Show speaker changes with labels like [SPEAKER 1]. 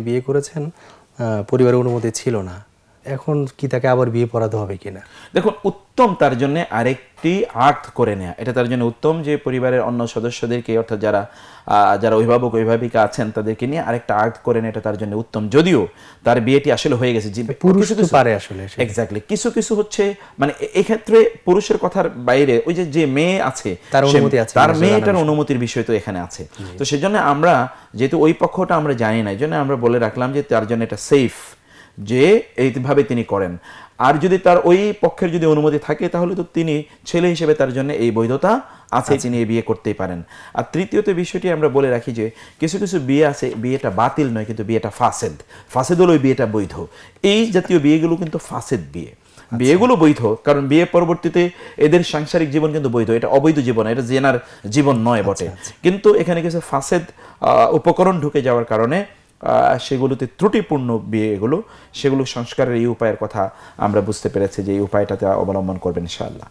[SPEAKER 1] বিয়ে করেছেন পরিবারের অনুমতি ছিল না। এখন কি তাকে আবার বিয়ে পড়াতে হবে কিনা?
[SPEAKER 2] দেখুন উত্তম তার জন্য আরেকটি আর্ট করে নেয়া। এটা তার জন্য উত্তম যে পরিবারের অন্য সদস্যদেরকে অর্থাৎ যারা যারা অভিভাবক অভিভাবিকা আছেন তাদেরকে নিয়ে আরেকটা আর্ট করে নেয় এটা তার জন্য উত্তম। যদিও তার বিয়েটি আসলে হয়ে গেছে
[SPEAKER 1] পুরুষ তো পারে আসলে
[SPEAKER 2] এক্স্যাক্টলি কিছু কিছু হচ্ছে মানে এক্ষেত্রে পুরুষের কথার বাইরে ওই যে যে মেয়ে আছে
[SPEAKER 1] তার অনুমতি আছে
[SPEAKER 2] তার মেয়েটার অনুমতির বিষয় তো এখানে আছে। তো সেজন্য আমরা যেহেতু ওই পক্ষটা আমরা জানি না এই জন্য আমরা বলে রাখলাম যে তার জন্য এটা সেফ যে এইভাবে তিনি করেন। আর যদি তার ওই পক্ষের যদি অনুমতি থাকে তাহলে তো তিনি ছেলে হিসেবে তার জন্য এই বৈধতা আছে তিনি এই বিয়ে করতেই পারেন। আর তৃতীয়ত বিষয়টি আমরা বলে রাখি যে কিছু কিছু বিয়ে আছে বিয়েটা বাতিল নয় কিন্তু বিয়েটা ফাসেদ। ফাসেদ হলো ওই বিয়েটা বৈধ। এই জাতীয় বিয়েগুলো কিন্তু ফাসেদ বিয়ে। বিয়েগুলো বৈধ কারণ বিয়ে পরবর্তীতে এদের সাংসারিক জীবন কিন্তু বৈধ। এটা অবৈধ জীবন এটা জেনার জীবন নয় বটে। কিন্তু এখানে কিছু ফাসেদ আহ, উপকরণ ঢুকে যাওয়ার কারণে সেগুলোতে ত্রুটিপূর্ণ বিয়েগুলো সেগুলো সংস্কারের এই উপায়ের কথা আমরা বুঝতে পেরেছি যে এই উপায়টাতে অবলম্বন করবেন ইনশাআল্লাহ।